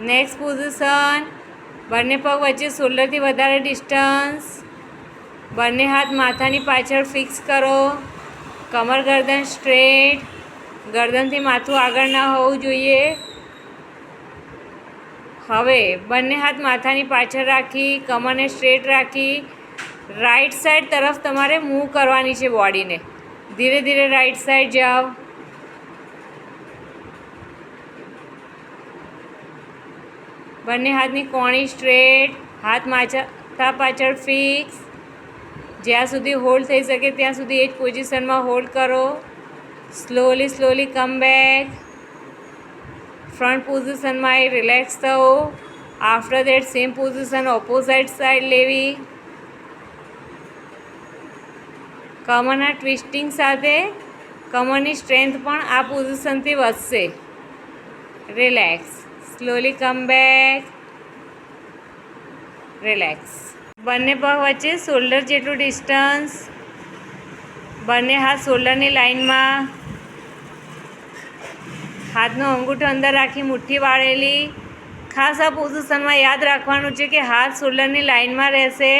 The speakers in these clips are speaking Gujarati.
નેક્સ્ટ પોઝિશન બંને પગ વચ્ચે શોલ્ડરથી વધારે ડિસ્ટન્સ બંને હાથ માથાની પાછળ ફિક્સ કરો. કમર ગરદન સ્ટ્રેટ ગરદનથી માથું આગળ ના હોવું જોઈએ. હવે બંને હાથ માથાની પાછળ રાખી, કમરને સ્ટ્રેટ રાખી. રાઈટ સાઈડ તરફ તમારે મૂવ કરવાની છે બોડીને ધીરે ધીરે રાઈટ સાઈડ જાઓ. બંને હાથની કોણી સ્ટ્રેટ, હાથ માથા પાછળ ફિક્સ જ્યાં સુધી હોલ્ડ થઈ શકે ત્યાં સુધી એ જ પોઝિશનમાં હોલ્ડ કરો. Slowly slowly come back front પોઝિશનમાં એ રિલેક્સ થવો. After that same position opposite side લેવી. કમરના ટ્વિસ્ટિંગ સાથે કમરની સ્ટ્રેન્થ પણ આ પોઝિશનથી વધશે. Relax slowly come back relax બંને પગ વચ્ચે શોલ્ડર જેટલું ડિસ્ટન્સ બંને હાથ શોલ્ડરની લાઇનમાં હાથનો અંગૂઠો અંદર રાખી મુઠ્ઠી વાળેલી. ખાસ આ પોઝિશનમાં યાદ રાખવાનું છે કે હાથ શોલ્ડરની લાઇનમાં રહેશે.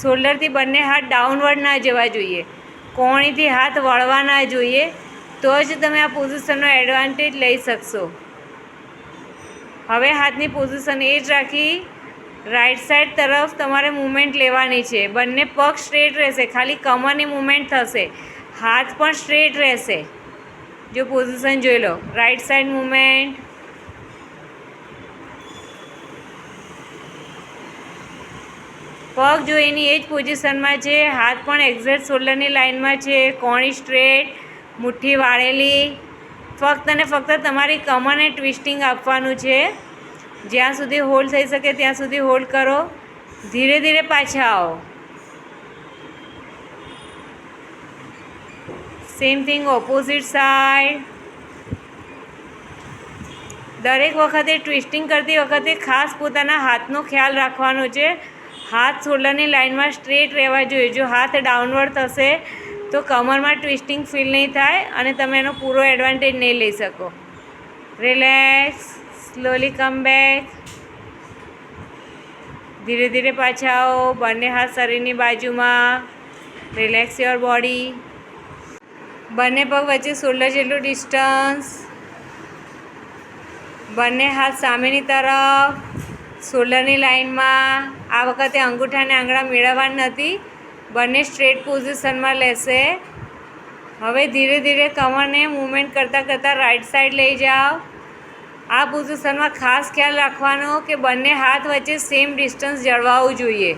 શોલ્ડરથી બંને હાથ ડાઉનવર્ડ ના જવા જોઈએ. કોણીથી હાથ વળવા ના જોઈએ. તો જ તમે આ પોઝિશનનો એડવાન્ટેજ લઈ શકશો. હવે હાથની પોઝિશન એ જ રાખી રાઈટ સાઈડ તરફ તમારે મૂવમેન્ટ લેવાની છે. બંને પગ સ્ટ્રેટ રહેશે. ખાલી કમરની મૂવમેન્ટ થશે. હાથ પણ સ્ટ્રેટ રહેશે. જો પોઝિશન જોઈ લો. રાઈટ સાઈડ મૂવમેન્ટ પગ જો એની એ જ પોઝિશનમાં છે, હાથ પણ એક્ઝેક્ટ શોલ્ડરની લાઇનમાં છે, કોણી સ્ટ્રેટ મુઠ્ઠી વાળેલી. ફક્ત અને ફક્ત તમારી કમરને ટ્વિસ્ટિંગ આપવાનું છે. જ્યાં સુધી હોલ્ડ થઈ શકે ત્યાં સુધી હોલ્ડ કરો. ધીરે ધીરે પાછા આવો. સેમ થિંગ ઓપોઝિટ સાઈડ દરેક વખતે ટ્વિસ્ટિંગ કરતી વખતે ખાસ પોતાના હાથનો ખ્યાલ રાખવાનો છે. હાથ શોલ્ડરની લાઇનમાં સ્ટ્રેટ રહેવા જોઈએ. જો હાથ ડાઉનવર્ડ થશે તો કમરમાં ટ્વિસ્ટિંગ ફીલ નહીં થાય અને તમે એનો પૂરો એડવાન્ટેજ નહીં લઈ શકો. રિલેક્સ સ્લોલી કમ બેક ધીરે ધીરે પાછા આવો, બંને હાથ શરીરની બાજુમાં. રિલેક્સ યોર બોડી બંને પગ વચ્ચે શોલ્ડર જેટલું ડિસ્ટન્સ બંને હાથ સામેની તરફ. શોલ્ડરની લાઇનમાં આ વખતે અંગૂઠાને આંગળા મેળવવા નથી. બંને સ્ટ્રેટ પોઝિશનમાં લેશે. હવે ધીરે ધીરે કમરને મૂવમેન્ટ કરતાં કરતાં રાઈટ સાઈડ લઈ જાઓ. આ પોઝિશનમાં ખાસ ખ્યાલ રાખવાનો કે બંને હાથ વચ્ચે સેમ ડિસ્ટન્સ જળવાવું જોઈએ.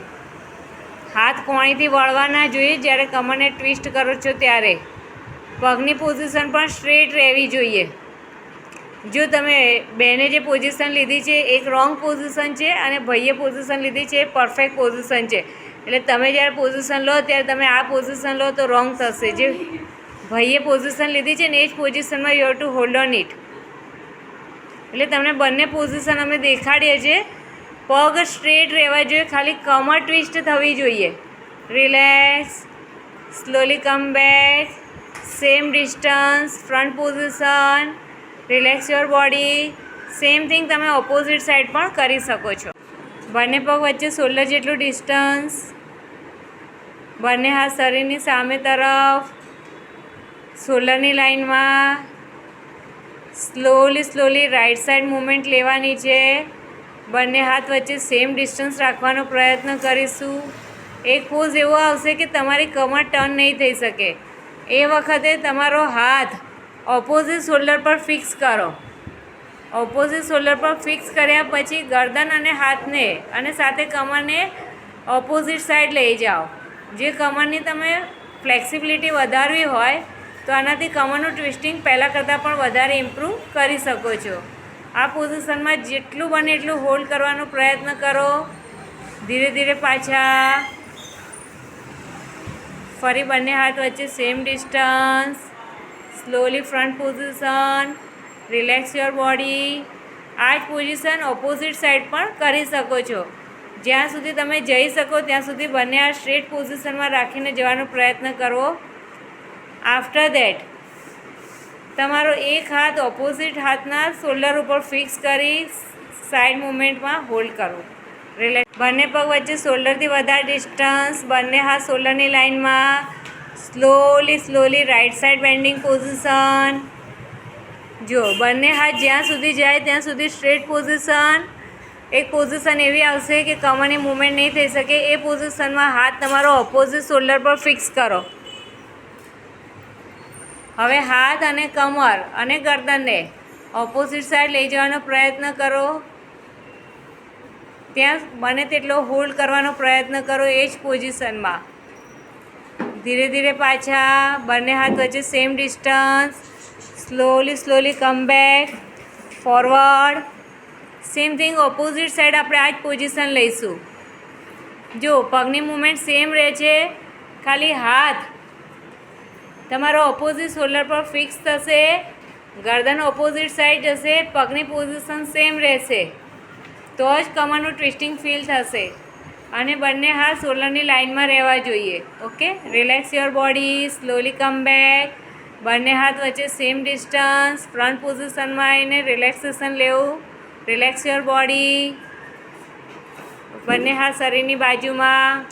હાથ કોણીથી વળવા ના જોઈએ, જ્યારે કમરને ટ્વિસ્ટ કરો છો ત્યારે. પગની પોઝિશન પણ સ્ટ્રેટ રહેવી જોઈએ. જો તમે બેને જે પોઝિશન લીધી છે, એક રોંગ પોઝિશન છે અને ભાઈએ પોઝિશન લીધી છે, એ પરફેક્ટ પોઝિશન છે. એટલે તમે જ્યારે પોઝિશન લો, ત્યારે તમે આ પોઝિશન લો તો રોંગ થશે. જે ભાઈએ પોઝિશન લીધી છે ને, એ જ પોઝિશનમાં you to hold on it એટલે તમને બંને પોઝિશન અમે દેખાડીએ છીએ. પગ સ્ટ્રેટ રહેવા જોઈએ, ખાલી કમર ટ્વિસ્ટ થવી જોઈએ. Relax slowly come back same distance front position relax your body same thing તમે ઓપોઝિટ સાઈડ પણ કરી શકો છો. બંને પગ વચ્ચે શોલ્ડર જેટલું ડિસ્ટન્સ બંને હાથ શરીરની સામે તરફ શોલ્ડરની લાઇનમાં slowly slowly right side movement લેવાની છે બંને હાથ વચ્ચે સેમ ડિસ્ટન્સ રાખવાનો પ્રયત્ન કરીશું. એક પોઝ એવો આવશે કે તમારી કમર ટર્ન નહીં થઈ શકે. એ વખતે તમારો હાથ ઓપોઝિટ શોલ્ડર પર ફિક્સ કરો. ઓપોઝિટ શોલ્ડર પર ફિક્સ કર્યા પછી ગરદન અને હાથને અને સાથે કમરને ઓપોઝિટ સાઈડ લઈ જાઓ. જે કમરની તમે ફ્લેક્સિબિલિટી વધારવી હોય તો આનાથી કમરનું ટ્વિસ્ટિંગ પહેલાં કરતાં પણ વધારે ઇમ્પ્રૂવ કરી શકો છો. આ પોઝિશનમાં જેટલું બને એટલું હોલ્ડ કરવાનો પ્રયત્ન કરો. ધીરે ધીરે પાછા ફરી બંને હાથ વચ્ચે same distance, slowly front position relax your body. આ જ પોઝિશન ઓપોઝિટ સાઈડ પણ કરી શકો છો. જ્યાં સુધી તમે જઈ શકો, ત્યાં સુધી બંને આ સ્ટ્રેટ પોઝિશનમાં રાખીને જવાનો પ્રયત્ન કરવો. આફ્ટર દેટ તમારો એક હાથ ઓપોઝિટ હાથના શોલ્ડર ઉપર ફિક્સ કરી સાઈડ મુમેન્ટમાં હોલ્ડ કરો. રિલેક્સ બંને પગ વચ્ચે શોલ્ડરથી વધારે ડિસ્ટન્સ, બંને હાથ શોલ્ડરની લાઇનમાં slowly slowly right side bending position જો, બંને હાથ જ્યાં સુધી જાય ત્યાં સુધી સ્ટ્રેટ પોઝિશન એક પોઝિશન એવી આવશે કે કમરની મૂવમેન્ટ નહીં થઈ શકે. એ પોઝિશનમાં હાથ તમારો ઓપોઝિટ શોલ્ડર પર ફિક્સ કરો. હવે હાથ અને કમર અને ગરદનને ઓપોઝિટ સાઈડ લઈ જવાનો પ્રયત્ન કરો. ત્યાં બને તેટલો હોલ્ડ કરવાનો પ્રયત્ન કરો એ જ પોઝિશનમાં ધીરે ધીરે પાછા બંને હાથ વચ્ચે same distance slowly slowly come back forward same thing opposite side આપણે આ જ પોઝિશન લઈશું. જો, પગની મૂવમેન્ટ સેમ રહે છે, ખાલી હાથ. તમારો ઓપોઝિટ શોલ્ડર પર ફિક્સ થશે, ગરદન ઓપોઝિટ સાઈડ જશે, પગની પોઝિશન સેમ રહેશે. તો જ કમરનું ટ્વિસ્ટિંગ ફીલ થશે. અને બંને હાથ શોલ્ડરની લાઇનમાં રહેવા જોઈએ. Okay relax your body slowly come back બંને હાથ વચ્ચે સેમ ડિસ્ટન્સ ફ્રન્ટ પોઝિશનમાં આવીને રિલેક્સેશન લેવું રિલેક્સ યોર બોડી બંને હાથ શરીરની બાજુમાં.